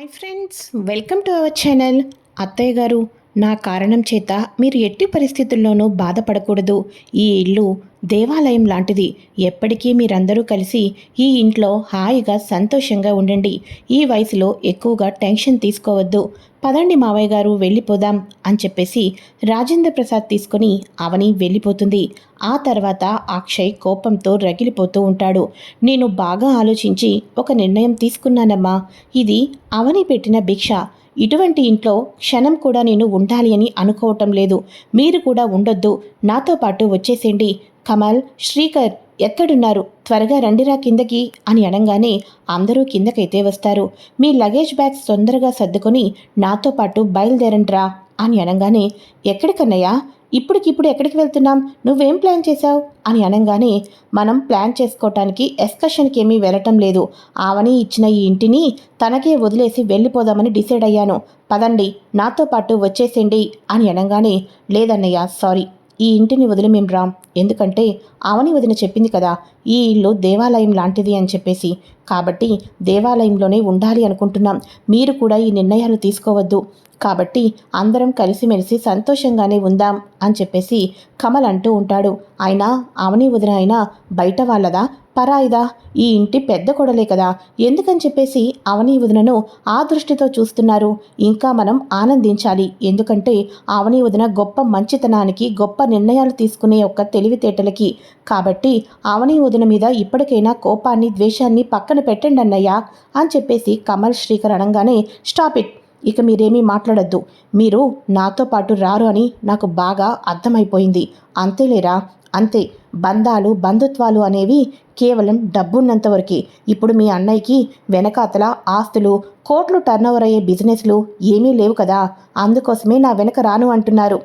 Hi friends welcome to our channel అత్తయ్య గారు నా కారణం చేత మీరు ఎట్టి పరిస్థితుల్లోనూ బాధపడకూడదు. ఈ ఇల్లు దేవాలయం లాంటిది. ఎప్పటికీ మీరందరూ కలిసి ఈ ఇంట్లో హాయిగా సంతోషంగా ఉండండి. ఈ వయసులో ఎక్కువగా టెన్షన్ తీసుకోవద్దు. పదండి మావయ్య గారు వెళ్ళిపోదాం అని చెప్పేసి రాజేంద్ర ప్రసాద్ తీసుకొని అవని వెళ్ళిపోతుంది. ఆ తర్వాత అక్షయ్ కోపంతో రగిలిపోతూ ఉంటాడు. నేను బాగా ఆలోచించి ఒక నిర్ణయం తీసుకున్నానమ్మా. ఇది అవని పెట్టిన భిక్ష. ఇటువంటి ఇంట్లో క్షణం కూడా నేను ఉండాలి అని అనుకోవటం లేదు. మీరు కూడా ఉండొద్దు. నాతో పాటు వచ్చేసేయండి. కమల్ శ్రీకర్ ఎక్కడున్నారు? త్వరగా రండిరా కిందకి అని అనగానే అందరూ కిందకైతే వస్తారు. మీ లగేజ్ బ్యాగ్స్ తొందరగా సర్దుకొని నాతో పాటు బయలుదేరండిరా అని అనగానే ఎక్కడికన్నయ్యా ఇప్పటికిప్పుడు ఎక్కడికి వెళ్తున్నాం? నువ్వేం ప్లాన్ చేశావు? అని అనగానే మనం ప్లాన్ చేసుకోవటానికి ఎస్కషన్కి ఏమీ వెళ్ళటం లేదు. ఆవని ఇచ్చిన ఈ ఇంటిని తనకే వదిలేసి వెళ్ళిపోదామని డిసైడ్ అయ్యాను. పదండి నాతో పాటు వచ్చేసేయండి అని అనగానే లేదన్నయ్య సారీ. ఈ ఇంటిని వదిలి మేము రాం? ఎందుకంటే అవని వదిన చెప్పింది కదా ఈ ఇల్లు దేవాలయం లాంటిది అని చెప్పేసి. కాబట్టి దేవాలయంలోనే ఉండాలి అనుకుంటున్నాం. మీరు కూడా ఈ నిర్ణయాలు తీసుకోవద్దు. కాబట్టి అందరం కలిసిమెలిసి సంతోషంగానే ఉందాం అని చెప్పేసి కమల్ అంటూ ఉంటాడు. అయినా అవని వదిన అయినా బయట వాళ్ళదా? పరాయిదా? ఈ ఇంటి పెద్ద కొడలే కదా. ఎందుకని చెప్పేసి అవని వదినను ఆ దృష్టితో చూస్తున్నారు? ఇంకా మనం ఆనందించాలి. ఎందుకంటే అవని వదిన గొప్ప మంచితనానికి గొప్ప నిర్ణయాలు తీసుకునే ఒక తెలివితేటలకి కాబట్టి ఆవని వదిన మీద ఇప్పటికైనా కోపాన్ని ద్వేషాన్ని పక్కన పెట్టండి అన్నయ్యా అని చెప్పేసి కమల్ శ్రీకర్ అనగానే స్టాప్ ఇట్. ఇక మీరేమీ మాట్లాడొద్దు. మీరు నాతో పాటు రారు అని నాకు బాగా అర్థమైపోయింది. అంతేలేరా అంతే. బంధాలు బంధుత్వాలు అనేవి కేవలం డబ్బున్నంత వరకే. ఇప్పుడు మీ అన్నయ్యకి వెనకాతల ఆస్తులు కోట్లు టర్నోవర్ అయ్యే బిజినెస్లు ఏమీ లేవు కదా. అందుకోసమే నా వెనక రాను అంటున్నారు.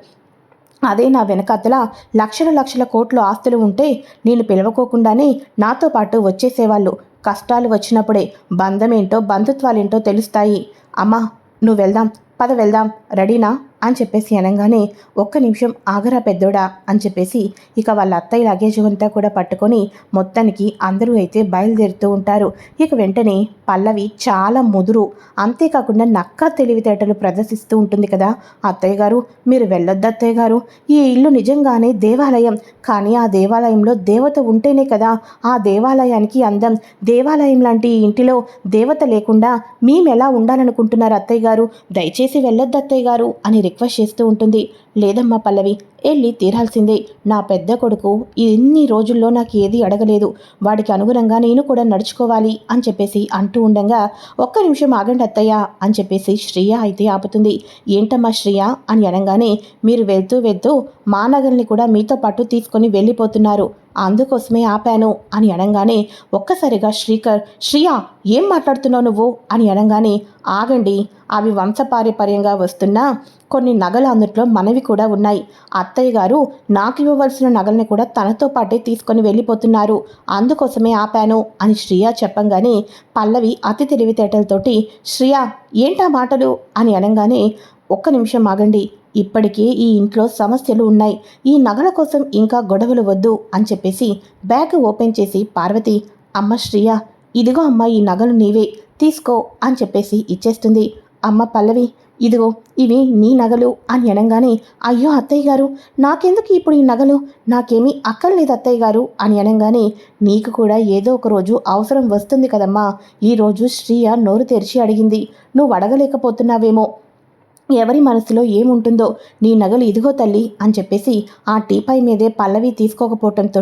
అదే నా వెనకతల లక్షల లక్షల కోట్లు ఆస్తులు ఉంటే నేను పిలవకోకుండానే నాతో పాటు వచ్చేసేవాళ్ళు. కష్టాలు వచ్చినప్పుడే బంధమేంటో బంధుత్వాలేంటో తెలుస్తాయి. అమ్మా నువ్వు వెళ్దాం పద వెళ్దాం రెడీనా? అని చెప్పేసి అనగానే ఒక్క నిమిషం ఆగరా పెద్దోడా అని చెప్పేసి ఇక వాళ్ళ అత్తయ్య లగేజ్ అంతా కూడా పట్టుకొని మొత్తానికి అందరూ అయితే బయలుదేరుతూ ఉంటారు. ఇక వెంటనే పల్లవి చాలా ముదురు. అంతేకాకుండా నక్క తెలివితేటలు ప్రదర్శిస్తూ ఉంటుంది కదా. అత్తయ్య గారు మీరు వెళ్ళొద్దు అత్తయ్య గారు. ఈ ఇల్లు నిజంగానే దేవాలయం. కానీ ఆ దేవాలయంలో దేవత ఉంటేనే కదా ఆ దేవాలయానికి అందం. దేవాలయం లాంటి ఇంటిలో దేవత లేకుండా మేము ఎలా ఉండాలనుకుంటున్నారు అత్తయ్య గారు? దయచేసి వెళ్ళొద్దు అత్తయ్య గారు అని రిక్వెస్ట్ చేస్తూ ఉంటుంది. లేదమ్మా పల్లవి వెళ్ళి తీరాల్సిందే. నా పెద్ద కొడుకు ఇన్ని రోజుల్లో నాకు ఏది అడగలేదు. వాడికి అనుగుణంగా నేను కూడా నడుచుకోవాలి అని చెప్పేసి అంటూ ఉండగా ఒక్క నిమిషం ఆగండి అత్తయ్య అని చెప్పేసి శ్రియ అయితే ఆపుతుంది. ఏంటమ్మా శ్రియ అని అనగానే మీరు వెళ్తూ వెళ్తూ మానగల్ని కూడా మీతో పాటు తీసుకొని వెళ్ళిపోతున్నారు. అందుకోసమే ఆపాను అని అనగానే ఒక్కసారిగా శ్రీకర్ శ్రియా ఏం మాట్లాడుతున్నావు నువ్వు? అని అనగానే ఆగండి అవి వంశపారంపర్యంగా వస్తున్న కొన్ని నగలు అందుట్లో మనవి కూడా ఉన్నాయి. అత్తయ్య గారు నాకు ఇవ్వవలసిన నగల్ని కూడా తనతో పాటే తీసుకొని వెళ్ళిపోతున్నారు. అందుకోసమే ఆపాను అని శ్రియా చెప్పంగానే పల్లవి అతి తెలివితేటలతోటి శ్రియా ఏంటా మాటలు? అని అనగానే ఒక్క నిమిషం ఆగండి. ఇప్పటికే ఈ ఇంట్లో సమస్యలు ఉన్నాయి. ఈ నగల కోసం ఇంకా గొడవలు వద్దు అని చెప్పేసి బ్యాగ్ ఓపెన్ చేసి పార్వతి అమ్మ శ్రియ ఇదిగో అమ్మ ఈ నగలు నీవే. తీసుకో అని చెప్పేసి ఇచ్చేస్తుంది. అమ్మ పల్లవి ఇదిగో ఇవి నీ నగలు అని అనగానే అయ్యో అత్తయ్య గారు నాకెందుకు ఇప్పుడు ఈ నగలు? నాకేమీ అక్కర్లేదు అత్తయ్య గారు అని అనగానే నీకు కూడా ఏదో ఒక రోజు అవసరం వస్తుంది కదమ్మా. ఈరోజు శ్రీయ నోరు తెరిచి అడిగింది. నువ్వు అడగలేకపోతున్నావేమో. ఎవరి మనసులో ఏముంటుందో నీ నగలు ఇదిగో తల్లి అని చెప్పేసి ఆ టీపై మీదే పల్లవి తీసుకోకపోవటంతో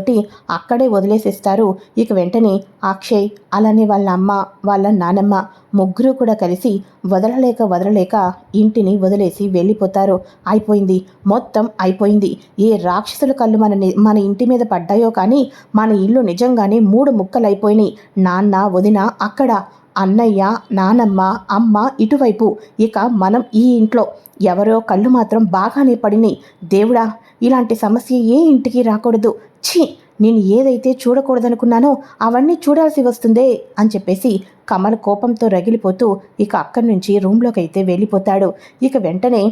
అక్కడే వదిలేసేస్తారు. ఇక వెంటనే అక్షయ్ అలానే వాళ్ళ అమ్మ వాళ్ళ నానమ్మ ముగ్గురు కూడా కలిసి వదలలేక వదలలేక ఇంటిని వదిలేసి వెళ్ళిపోతారు. అయిపోయింది. మొత్తం అయిపోయింది. ఏ రాక్షసుల కళ్ళు మన మన ఇంటి మీద పడ్డాయో కానీ మన ఇల్లు నిజంగానే మూడు ముక్కలైపోయినాయి. నాన్న వదిన అక్కడ అన్నయ్య నానమ్మ అమ్మ ఇటువైపు. ఇక మనం ఈ ఇంట్లో. ఎవరో కళ్ళు మాత్రం బాగానే పడినాయి. దేవుడా ఇలాంటి సమస్య ఏ ఇంటికి రాకూడదు. ఛీ నేను ఏదైతే చూడకూడదనుకున్నానో అవన్నీ చూడాల్సి వస్తుందే అని చెప్పేసి కమల్ కోపంతో రగిలిపోతూ ఇక అక్కడి నుంచి రూమ్లోకి అయితే వెళ్ళిపోతాడు. ఇక వెంటనే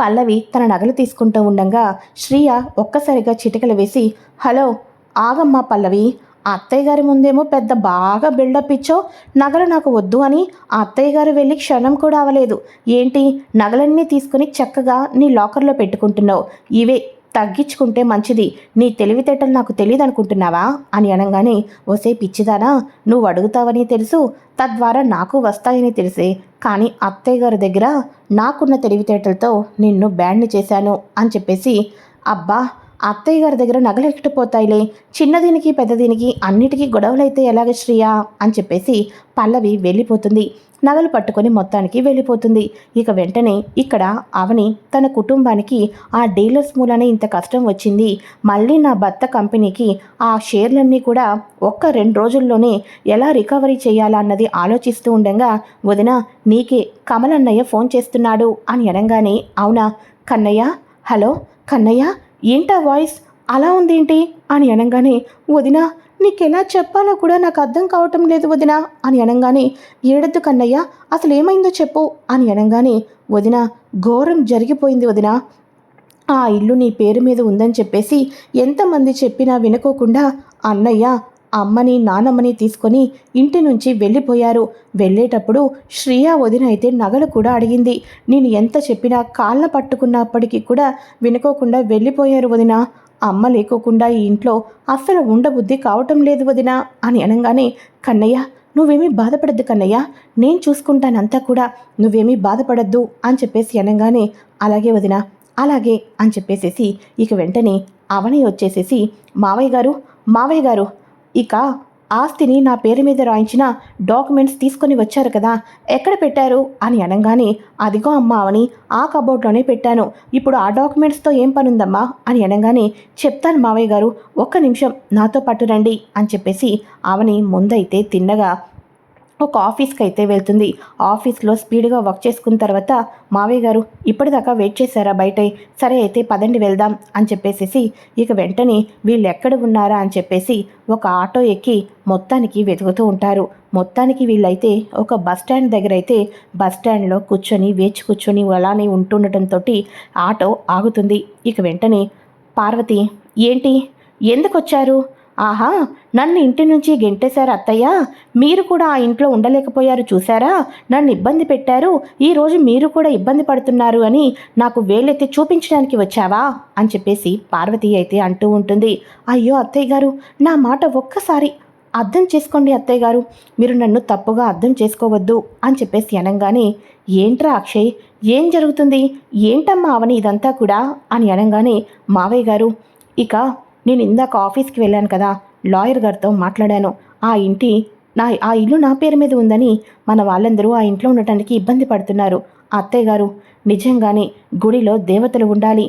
పల్లవి తన నగలు తీసుకుంటూ ఉండగా శ్రీయ ఒక్కసారిగా చిటికలు వేసి హలో ఆగమ్మా పల్లవి అత్తయ్య గారి ముందేమో పెద్ద బాగా బిల్డప్ ఇచ్చో నగలు నాకు వద్దు అని ఆ అత్తయ్య గారు వెళ్ళి క్షణం కూడా అవ్వలేదు ఏంటి? నగలన్నీ తీసుకుని చక్కగా నీ లాకర్లో పెట్టుకుంటున్నావు. ఇవే తగ్గించుకుంటే మంచిది. నీ తెలివితేటలు నాకు తెలియదు అనుకుంటున్నావా అని అనగానే ఓసే పిచ్చిదానా నువ్వు అడుగుతావని తెలుసు. తద్వారా నాకు వస్తాయని తెలిసే. కానీ అత్తయ్య గారి దగ్గర నాకున్న తెలివితేటలతో నిన్ను బ్యాండ్ చేశాను అని చెప్పేసి అబ్బా అత్తయ్య గారి దగ్గర నగలు ఎక్కిపోతాయిలే. చిన్నదీనికి పెద్దదీనికి అన్నిటికీ గొడవలైతే ఎలాగ శ్రీయా? అని చెప్పేసి పల్లవి వెళ్ళిపోతుంది. నగలు పట్టుకొని మొత్తానికి వెళ్ళిపోతుంది. ఇక వెంటనే ఇక్కడ అవని తన కుటుంబానికి ఆ డీలర్స్ మూలనే ఇంత కష్టం వచ్చింది. మళ్ళీ నా భర్త కంపెనీకి ఆ షేర్లన్నీ కూడా ఒక్క రెండు రోజుల్లోనే ఎలా రికవరీ చేయాలా అన్నది ఆలోచిస్తూ ఉండగా వదిన నీకే కమలన్నయ్య ఫోన్ చేస్తున్నాడు అని అనగానే అవునా? కన్నయ్య? హలో? కన్నయ్య? ఏంటా వాయిస్? అలా ఉందేంటి? అని అనగానే వదిన నీకెలా చెప్పాలో కూడా నాకు అర్థం కావటం లేదు వదిన అని అనగానే ఏడద్దు కన్నయ్య అసలు ఏమైందో చెప్పు అని అనగానే వదిన ఘోరం జరిగిపోయింది వదిన. ఆ ఇల్లు నీ పేరు మీద ఉందని చెప్పేసి ఎంతమంది చెప్పినా వినుకోకుండా అన్నయ్య అమ్మని నానమ్మని తీసుకొని ఇంటి నుంచి వెళ్ళిపోయారు. వెళ్ళేటప్పుడు శ్రియా వదిన అయితే నగలు కూడా అడిగింది. నేను ఎంత చెప్పినా కాళ్ళ పట్టుకున్నప్పటికీ కూడా వినుకోకుండా వెళ్ళిపోయారు వదిన. అమ్మ లేకోకుండా ఈ ఇంట్లో అస్సలు ఉండబుద్ధి కావటం లేదు వదిన అని అనగానే కన్నయ్య నువ్వేమీ బాధపడద్దు కన్నయ్య. నేను చూసుకుంటానంతా కూడా. నువ్వేమీ బాధపడద్దు అని చెప్పేసి అనగానే అలాగే వదిన అలాగే అని చెప్పేసేసి ఇక వెంటనే అవని వచ్చేసేసి మావయ్య గారు మావయ్య గారు ఇక ఆస్తిని నా పేరు మీద రాయించిన డాక్యుమెంట్స్ తీసుకొని వచ్చారు కదా ఎక్కడ పెట్టారు? అని అనగానే అదిగో అమ్మా అని ఆ కబోర్డ్లోనే పెట్టాను. ఇప్పుడు ఆ డాక్యుమెంట్స్తో ఏం పనుందమ్మా? అని అనగానే చెప్తాను మావయ్య గారు ఒక్క నిమిషం నాతో పాటు రండి అని చెప్పేసి ఆవని ముందైతే తిన్నగా ఒక ఆఫీస్కి అయితే వెళ్తుంది. ఆఫీస్లో స్పీడ్గా వర్క్ చేసుకున్న తర్వాత మావయ్య గారు ఇప్పటిదాకా వెయిట్ చేశారా బయట? సరే అయితే పదండి వెళ్దాం అని చెప్పేసి ఇక వెంటనే వీళ్ళు ఎక్కడ ఉన్నారా? అని చెప్పేసి ఒక ఆటో ఎక్కి మొత్తానికి వెతుకుతూ ఉంటారు. మొత్తానికి వీళ్ళైతే ఒక బస్ స్టాండ్ దగ్గర అయితే బస్ స్టాండ్లో కూర్చొని వేచి కూర్చొని అలానే ఉంటుండటంతో ఆటో ఆగుతుంది. ఇక వెంటనే పార్వతి ఏంటి? ఎందుకు వచ్చారు ఆహా నన్ను ఇంటి నుంచి గెంటేశారు అత్తయ్య. మీరు కూడా ఆ ఇంట్లో ఉండలేకపోయారు చూసారా నన్ను ఇబ్బంది పెట్టారు. ఈరోజు మీరు కూడా ఇబ్బంది పడుతున్నారు అని నాకు వేలెత్తి చూపించడానికి వచ్చావా? అని చెప్పేసి పార్వతి అయితే అంటూ ఉంటుంది. అయ్యో అత్తయ్య గారు నా మాట ఒక్కసారి అర్థం చేసుకోండి అత్తయ్య గారు. మీరు నన్ను తప్పుగా అర్థం చేసుకోవద్దు అని చెప్పేసి అనగానే ఏంట్రా అక్షయ్ ఏం జరుగుతుంది? ఏంటమ్మా అవని ఇదంతా కూడా? అని అనగానే మావయ్య గారు ఇక నేను ఇందాక ఆఫీస్కి వెళ్ళాను కదా లాయర్ గారితో మాట్లాడాను. ఆ ఇంటి నా ఆ ఇల్లు నా పేరు మీద ఉందని మన వాళ్ళందరూ ఆ ఇంట్లో ఉండటానికి ఇబ్బంది పడుతున్నారు. అత్తయ్య గారు నిజంగానే గుడిలో దేవతలు ఉండాలి.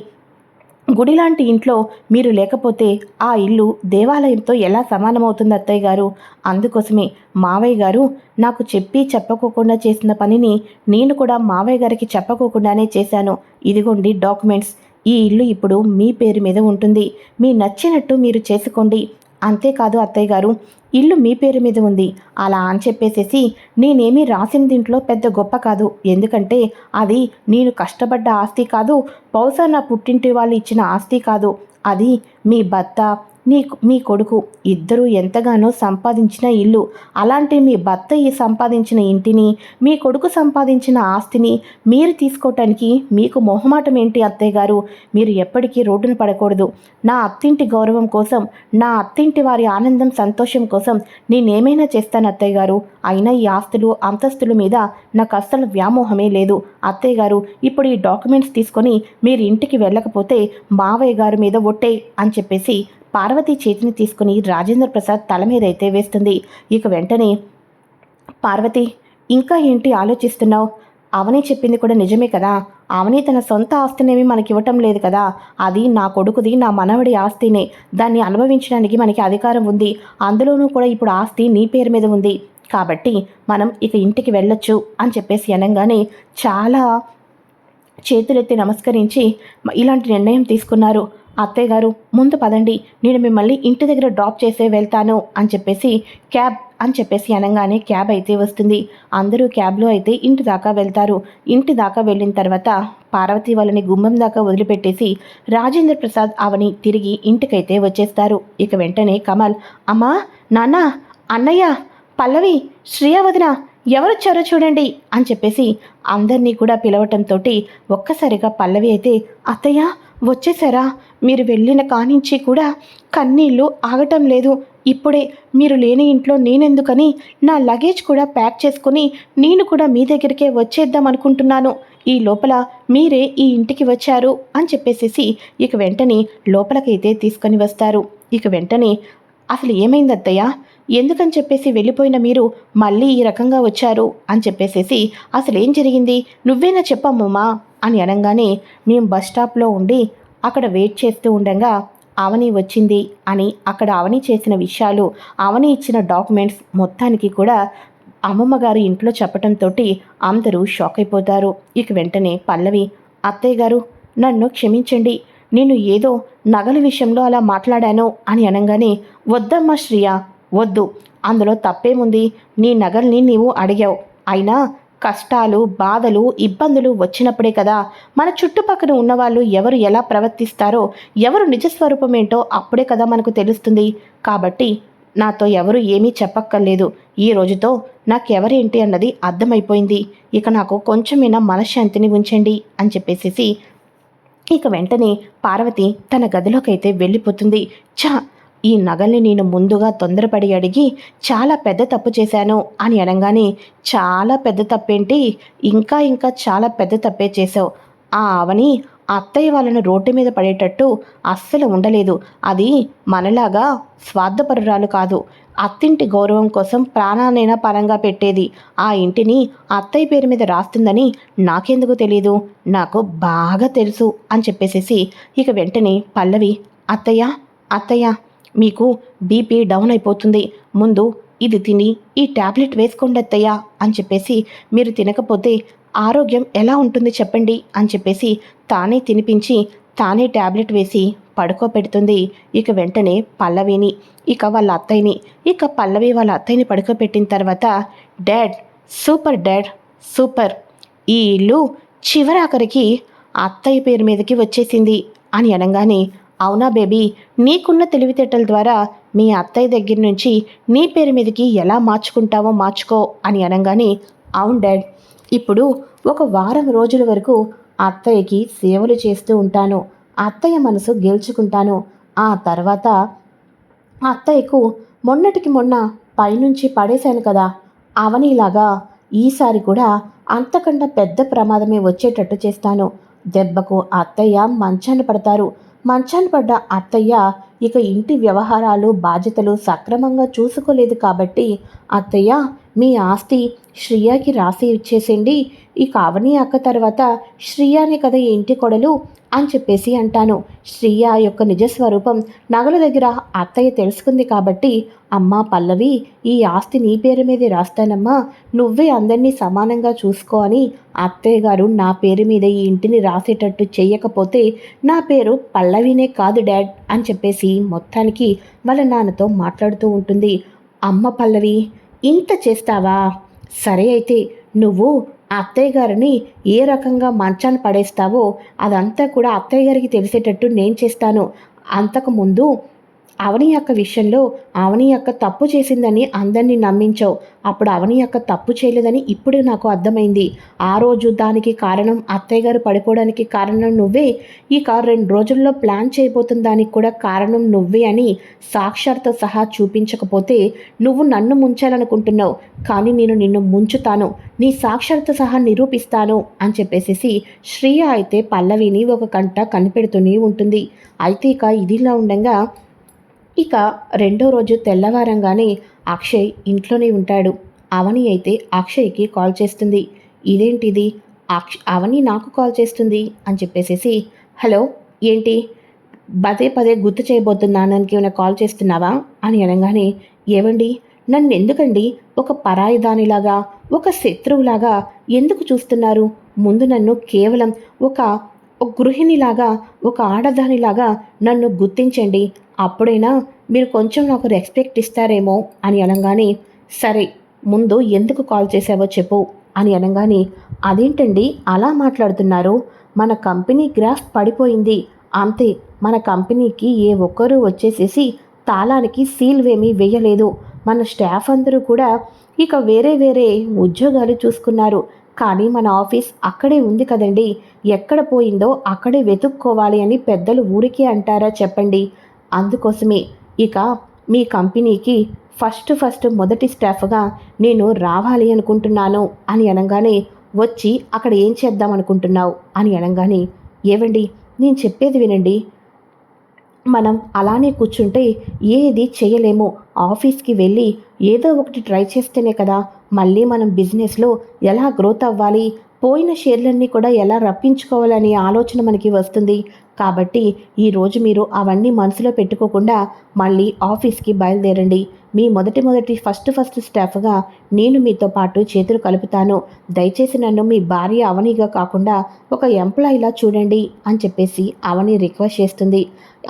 గుడి లాంటి ఇంట్లో మీరు లేకపోతే ఆ ఇల్లు దేవాలయంతో ఎలా సమానమవుతుంది అత్తయ్య గారు? అందుకోసమే మావయ్య గారు నాకు చెప్పి చెప్పకోకుండా చేసిన పనిని నేను కూడా మావయ్య గారికి చెప్పకోకుండానే చేశాను. ఇదిగోండి డాక్యుమెంట్స్. ఈ ఇల్లు ఇప్పుడు మీ పేరు మీద ఉంటుంది. మీ నచ్చినట్టు మీరు చేసుకోండి. అంతేకాదు అత్తయ్య గారు ఇల్లు మీ పేరు మీద ఉంది. అలా అని చెప్పేసేసి నేనేమీ రాసిన దీంట్లో పెద్ద గొప్ప కాదు. ఎందుకంటే అది నేను కష్టపడ్డ ఆస్తి కాదు. బహుశా నా పుట్టింటి వాళ్ళు ఇచ్చిన ఆస్తి కాదు. అది మీ భర్త నీ మీ కొడుకు ఇద్దరూ ఎంతగానో సంపాదించిన ఇల్లు అలాంటి మీ భర్త ఈ సంపాదించిన ఇంటిని మీ కొడుకు సంపాదించిన ఆస్తిని మీరు తీసుకోవటానికి మీకు మొహమాటం ఏంటి అత్తయ్య గారు? మీరు ఎప్పటికీ రోడ్డున పడకూడదు. నా అత్తింటి గౌరవం కోసం నా అత్తింటి వారి ఆనందం సంతోషం కోసం నేనేమైనా చేస్తాను అత్తయ్య గారు? అయినా ఈ ఆస్తులు అంతస్తుల మీద నాకు అస్సలు వ్యామోహమే లేదు. అత్తయ్య గారు ఇప్పుడు ఈ డాక్యుమెంట్స్ తీసుకొని మీరు ఇంటికి వెళ్ళకపోతే మావయ్య గారి మీద ఒట్టే అని చెప్పేసి పార్వతి చేతిని తీసుకుని రాజేంద్ర ప్రసాద్ తల మీద అయితే వేస్తుంది. ఇక వెంటనే పార్వతి ఇంకా ఏంటి ఆలోచిస్తున్నావు? అవని చెప్పింది కూడా నిజమే కదా. అవని తన సొంత ఆస్తినేమి మనకి ఇవ్వటం లేదు కదా. అది నా కొడుకుది నా మనవడి ఆస్తినే. దాన్ని అనుభవించడానికి మనకి అధికారం ఉంది. అందులోనూ కూడా ఇప్పుడు ఆస్తి నీ పేరు మీద ఉంది. కాబట్టి మనం ఇక ఇంటికి వెళ్ళొచ్చు అని చెప్పేసి అనగానే చాలా చేతులెత్తి నమస్కరించి ఇలాంటి నిర్ణయం తీసుకున్నారు. అత్తయ్య గారు ముందు పదండి. నేను మిమ్మల్ని ఇంటి దగ్గర డ్రాప్ చేసే వెళ్తాను అని చెప్పేసి క్యాబ్ అని చెప్పేసి అనగానే క్యాబ్ అయితే వస్తుంది. అందరూ క్యాబ్లో అయితే ఇంటి దాకా వెళ్తారు. ఇంటి దాకా వెళ్ళిన తర్వాత పార్వతి వాళ్ళని గుమ్మం దాకా వదిలిపెట్టేసి రాజేంద్ర ప్రసాద్ అవని తిరిగి ఇంటికైతే వచ్చేస్తారు. ఇక వెంటనే కమల్ అమ్మా నాన్న అన్నయ్య పల్లవి శ్రియ వదిన ఎవరొచ్చారో చూడండి అని చెప్పేసి అందరినీ కూడా పిలవటంతో ఒక్కసారిగా పల్లవి అయితే అత్తయ్య వచ్చేసారా? మీరు వెళ్ళిన కానించి కూడా కన్నీళ్ళు ఆగటం లేదు. ఇప్పుడే మీరు లేని ఇంట్లో నేనెందుకని నా లగేజ్ కూడా ప్యాక్ చేసుకుని నేను కూడా మీ దగ్గరికే వచ్చేద్దాం అనుకుంటున్నాను. ఈ లోపల మీరే ఈ ఇంటికి వచ్చారు అని చెప్పేసేసి ఇక వెంటనే లోపలకైతే తీసుకొని వస్తారు. ఇక వెంటనే అసలు ఏమైంది అత్తయ్య? ఎందుకని చెప్పేసి వెళ్ళిపోయిన మీరు మళ్ళీ ఈ రకంగా వచ్చారు? అని చెప్పేసేసి అసలేం జరిగింది? నువ్వేనా చెప్పమ్మమ్మా అని అనగానే మేము బస్ స్టాప్లో ఉండి అక్కడ వెయిట్ చేస్తూ ఉండగా అవని వచ్చింది అని అక్కడ అవని చేసిన విషయాలు అవని ఇచ్చిన డాక్యుమెంట్స్ మొత్తానికి కూడా అమ్మమ్మ గారు ఇంట్లో చెప్పటంతో అందరూ షాక్ అయిపోతారు. ఇక వెంటనే పల్లవి అత్తయ్య గారు నన్ను క్షమించండి. నేను ఏదో నగల విషయంలో అలా మాట్లాడాను అని అనగానే వద్దమ్మా శ్రియ వద్దు. అందులో తప్పేముంది? నీ నగల్ని నీవు అడిగావు. అయినా కష్టాలు బాధలు ఇబ్బందులు వచ్చినప్పుడే కదా మన చుట్టుపక్కల ఉన్నవాళ్ళు ఎవరు ఎలా ప్రవర్తిస్తారో ఎవరు నిజస్వరూపం ఏంటో అప్పుడే కదా మనకు తెలుస్తుంది. కాబట్టి నాతో ఎవరు ఏమీ చెప్పక్కర్లేదు. ఈ రోజుతో నాకెవరేంటి అన్నది అర్థమైపోయింది. ఇక నాకు కొంచెమైనా మనశ్శాంతిని ఉంచండి అని చెప్పేసేసి ఇక వెంటనే పార్వతి తన గదిలోకైతే వెళ్ళిపోతుంది. చా ఈ నగల్ని నేను ముందుగా తొందరపడి అడిగి చాలా పెద్ద తప్పు చేశాను అని అనగానే చాలా పెద్ద తప్పేంటి? ఇంకా ఇంకా చాలా పెద్ద తప్పే చేశావు. ఆ ఆవని అత్తయ్య వాళ్ళను రోడ్డు మీద పడేటట్టు అస్సలు ఉండలేదు. అది మనలాగా స్వార్థపరురాలు కాదు. అత్తింటి గౌరవం కోసం ప్రాణానైనా పరంగా పెట్టేది. ఆ ఇంటిని అత్తయ్య పేరు మీద రాస్తుందని నాకెందుకు తెలియదు నాకు బాగా తెలుసు అని చెప్పేసేసి ఇక వెంటనే పల్లవి అత్తయ్య అత్తయ్య మీకు బీపీ డౌన్ అయిపోతుంది. ముందు ఇది తిని ఈ ట్యాబ్లెట్ వేసుకోండి అత్తయ్యా అని చెప్పేసి మీరు తినకపోతే ఆరోగ్యం ఎలా ఉంటుంది చెప్పండి అని చెప్పేసి తానే తినిపించి తానే ట్యాబ్లెట్ వేసి పడుకోబెడుతుంది. ఇక వెంటనే పల్లవిని ఇక వాళ్ళ అత్తయ్యని ఇక పల్లవి వాళ్ళ అత్తయ్యని పడుకోబెట్టిన తర్వాత డాడ్ సూపర్ డాడ్ సూపర్. ఈ ఇల్లు చివరాఖరికి అత్తయ్య పేరు మీదకి వచ్చేసింది అని అనగానే అవునా బేబీ? నీకున్న తెలివితేటల ద్వారా మీ అత్తయ్య దగ్గర నుంచి నీ పేరు మీదకి ఎలా మార్చుకుంటావో మార్చుకో అని అనగానే అవును డాడ్. ఇప్పుడు ఒక వారం రోజుల వరకు అత్తయ్యకి సేవలు చేస్తూ ఉంటాను. అత్తయ్య మనసు గెలుచుకుంటాను. ఆ తర్వాత అత్తయ్యకు మొన్నటికి మొన్న పైనుంచి పడేశాను కదా. అవనిలాగా ఈసారి కూడా అంతకన్నా పెద్ద ప్రమాదమే వచ్చేటట్టు చేస్తాను. దెబ్బకు అత్తయ్య మంచాన పడతారు. మంచాన్ని పడ్డ అత్తయ్య ఇక ఇంటి వ్యవహారాలు బాధ్యతలు సక్రమంగా చూసుకోలేదు కాబట్టి అత్తయ్య మీ ఆస్తి శ్రియాకి రాసి ఇచ్చేసేయండి. ఈ కావని అక్క తర్వాత శ్రియానే కదా ఈ ఇంటి కొడలు? అని చెప్పేసి అంటాను. శ్రియ యొక్క నిజస్వరూపం నగల దగ్గర అత్తయ్య తెలుసుకుంది కాబట్టి అమ్మ పల్లవి ఈ ఆస్తి నీ పేరు మీదే రాస్తానమ్మా. నువ్వే అందరినీ సమానంగా చూసుకో అని అత్తయ్య గారు నా పేరు మీద ఈ ఇంటిని రాసేటట్టు చేయకపోతే నా పేరు పల్లవినే కాదు డాడ్ అని చెప్పేసి మొత్తానికి వాళ్ళ నాన్నతో మాట్లాడుతూ ఉంటుంది. అమ్మ పల్లవి ఇంత చేస్తావా? సరే అయితే నువ్వు అత్తయ్య గారిని ఏ రకంగా మంచాన్ని పడేస్తావో అదంతా కూడా అత్తయ్య గారికి తెలిసేటట్టు నేను చేస్తాను. అంతకుముందు అవని యొక్క విషయంలో అవని యొక్క తప్పు చేసిందని అందరినీ నమ్మించావు. అప్పుడు అవని యొక్క తప్పు చేయలేదని ఇప్పుడు నాకు అర్థమైంది. ఆ రోజు దానికి కారణం అత్తయ్య గారు పడిపోవడానికి కారణం నువ్వే. ఇక రెండు రోజుల్లో ప్లాన్ చేయబోతున్న దానికి కూడా కారణం నువ్వే అని సాక్షాత్తో సహా చూపించకపోతే నువ్వు నన్ను ముంచాలనుకుంటున్నావు. కానీ నేను నిన్ను ముంచుతాను. నీ సాక్షాత్తో సహా నిరూపిస్తాను అని చెప్పేసి శ్రీయ అయితే పల్లవిని ఒక కంట కనిపెడుతూనే ఉంటుంది. అయితే ఇక ఇదిలా ఉండగా ఇక రెండో రోజు తెల్లవారంగానే అక్షయ్ ఇంట్లోనే ఉంటాడు. అవని అయితే అక్షయ్కి కాల్ చేస్తుంది. ఇదేంటిది? అక్ష అవని నాకు కాల్ చేస్తుంది అని చెప్పేసేసి హలో ఏంటి? పదే పదే గుర్తు చేయబోతున్నానని ఏమైనా కాల్ చేస్తున్నావా? అని అనగానే ఏవండి? నన్ను ఎందుకండి ఒక పరాయి దానిలాగా ఒక శత్రువులాగా ఎందుకు చూస్తున్నారు? ముందు నన్ను కేవలం ఒక ఒక గృహిణిలాగా ఒక ఆడదానిలాగా నన్ను గుర్తించండి. అప్పుడైనా మీరు కొంచెం నాకు రెస్పెక్ట్ ఇస్తారేమో అని అనగానే సరే ముందు ఎందుకు కాల్ చేసావో చెప్పు అని అనగానే అదేంటండి అలా మాట్లాడుతున్నారు? మన కంపెనీ గ్రాఫ్ పడిపోయింది. అంతే మన కంపెనీకి ఏ ఒక్కరూ వచ్చేసేసి తాళానికి సీల్ ఏమీ వేయలేదు. మన స్టాఫ్ అందరూ కూడా ఇక వేరే వేరే ఉద్యోగాలు చూసుకున్నారు. కానీ మన ఆఫీస్ అక్కడే ఉంది కదండి. ఎక్కడ పోయిందో అక్కడే వెతుక్కోవాలి అని పెద్దలు ఊరికే అంటారా చెప్పండి. అందుకోసమే ఇక మీ కంపెనీకి ఫస్ట్ ఫస్ట్ మొదటి స్టాఫ్గా నేను రావాలి అనుకుంటున్నాను అని అనగానే వచ్చి అక్కడ ఏం చేద్దాం అనుకుంటున్నావు అని అనగానే ఏవండి? నేను చెప్పేది వినండి. మనం అలానే కూర్చుంటే ఏది చేయలేము. ఆఫీస్కి వెళ్ళి ఏదో ఒకటి ట్రై చేస్తేనే కదా మళ్ళీ మనం బిజినెస్లో ఎలా గ్రోత్ అవ్వాలి? పోయిన షేర్లన్నీ కూడా ఎలా రప్పించుకోవాలనే ఆలోచన మనకి వస్తుంది. కాబట్టి ఈరోజు మీరు అవన్నీ మనసులో పెట్టుకోకుండా మళ్ళీ ఆఫీస్కి బయలుదేరండి. మీ మొదటి మొదటి ఫస్ట్ ఫస్ట్ స్టాఫ్గా నేను మీతో పాటు చేతులు కలుపుతాను. దయచేసి నన్ను మీ భార్య అవనిగా కాకుండా ఒక ఎంప్లాయీలా చూడండి అని చెప్పేసి అవని రిక్వెస్ట్ చేస్తుంది.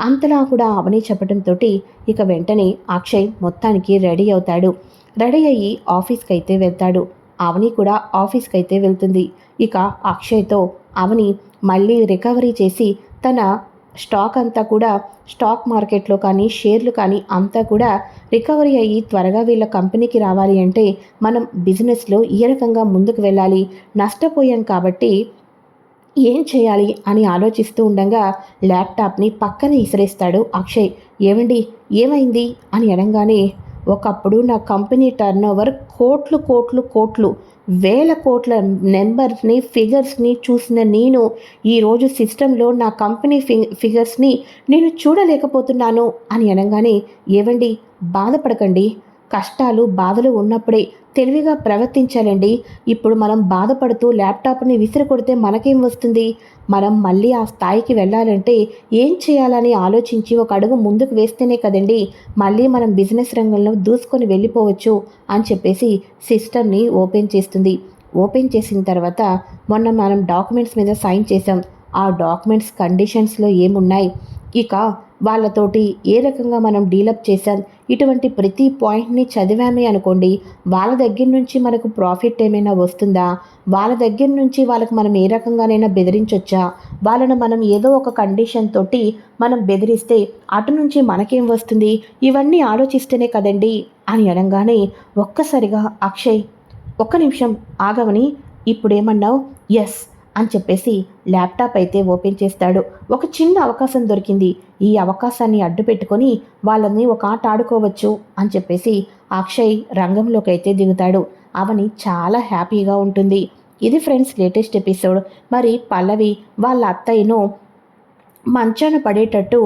అంతలా కూడా అవని చెప్పడంతో ఇక వెంటనే అక్షయ్ మొత్తానికి రెడీ అవుతాడు. రెడీ అయ్యి ఆఫీస్కి అయితే వెళ్తాడు. అవని కూడా ఆఫీస్కి అయితే వెళ్తుంది. ఇక అక్షయ్తో అవని మళ్ళీ రికవరీ చేసి తన స్టాక్ అంతా కూడా స్టాక్ మార్కెట్లో కానీ షేర్లు కానీ అంతా కూడా రికవరీ అయ్యి త్వరగా వీళ్ళ కంపెనీకి రావాలి అంటే మనం బిజినెస్లో ఏ రకంగా ముందుకు వెళ్ళాలి నష్టపోయాం కాబట్టి ఏం చేయాలి అని ఆలోచిస్తూ ఉండగా ల్యాప్టాప్ని పక్కన ఇసిరేస్తాడు అక్షయ్. ఏమండి ఏమైంది? అని అనగానే ఒకప్పుడు నా కంపెనీ టర్న్ ఓవర్ కోట్లు కోట్లు కోట్లు. వేల కోట్ల నెంబర్స్ని ఫిగర్స్ని చూసిన నేను ఈరోజు సిస్టంలో నా కంపెనీ ఫి ఫిగర్స్ని నేను చూడలేకపోతున్నాను అని అనగానే ఏవండి? బాధపడకండి. కష్టాలు బాధలు ఉన్నప్పుడే తెలివిగా ప్రవర్తించాలండి. ఇప్పుడు మనం బాధపడుతూ ల్యాప్టాప్ని విసిరి కొడితే మనకేం వస్తుంది? మనం మళ్ళీ ఆ స్థాయికి వెళ్ళాలంటే ఏం చేయాలని ఆలోచించి ఒక అడుగు ముందుకు వేస్తేనే కదండి మళ్ళీ మనం బిజినెస్ రంగంలో దూసుకొని వెళ్ళిపోవచ్చు అని చెప్పేసి సిస్టమ్ని ఓపెన్ చేస్తుంది. ఓపెన్ చేసిన తర్వాత మొన్న మనం డాక్యుమెంట్స్ మీద సైన్ చేసాం ఆ డాక్యుమెంట్స్ కండిషన్స్లో ఏమున్నాయి? ఇక వాళ్ళతోటి ఏ రకంగా మనం డీలప్ చేశాం? ఇటువంటి ప్రతి పాయింట్ని చదివామే అనుకోండి వాళ్ళ దగ్గర నుంచి మనకు ప్రాఫిట్ ఏమైనా వస్తుందా? వాళ్ళ దగ్గర నుంచి వాళ్ళకి మనం ఏ రకంగానైనా బెదిరించవచ్చా వాళ్ళను మనం ఏదో ఒక కండిషన్ తోటి మనం బెదిరిస్తే అటు నుంచి మనకేం వస్తుంది? ఇవన్నీ ఆలోచిస్తేనే కదండి అని అనగానే ఒక్కసారిగా అక్షయ్ ఒక్క నిమిషం ఆగవని ఇప్పుడేమన్నావు? ఎస్ అని చెప్పేసి ల్యాప్టాప్ అయితే ఓపెన్ చేస్తాడు. ఒక చిన్న అవకాశం దొరికింది. ఈ అవకాశాన్ని అడ్డు పెట్టుకొని వాళ్ళని ఒక ఆట ఆడుకోవచ్చు అని చెప్పేసి అక్షయ్ రంగంలోకి అయితే దిగుతాడు. అవని చాలా హ్యాపీగా ఉంటుంది. ఇది ఫ్రెండ్స్ లేటెస్ట్ ఎపిసోడ్. మరి పల్లవి వాళ్ళ అత్తయ్యను మంచాన పడేటట్టు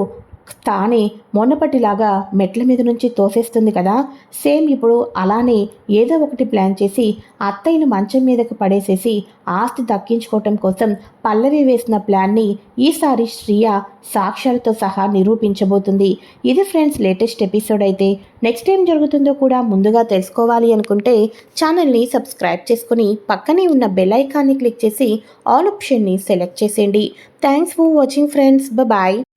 తానే మొన్నపటిలాగా మెట్ల మీద నుంచి తోసేస్తుంది కదా. సేమ్ ఇప్పుడు అలానే ఏదో ఒకటి ప్లాన్ చేసి అత్తయ్యను మంచం మీదకి పడేసేసి ఆస్తి దక్కించుకోవటం కోసం పల్లవి వేసిన ప్లాన్ని ఈసారి శ్రియ సాక్ష్యాలతో సహా నిరూపించబోతుంది. ఇది ఫ్రెండ్స్ లేటెస్ట్ ఎపిసోడ్ అయితే. నెక్స్ట్ ఏం జరుగుతుందో కూడా ముందుగా తెలుసుకోవాలి అనుకుంటే ఛానల్ని సబ్స్క్రైబ్ చేసుకుని పక్కనే ఉన్న బెల్ ఐకాన్ని క్లిక్ చేసి ఆల్ ఆప్షన్ని సెలెక్ట్ చేసేయండి. Thanks for watching friends. Bye.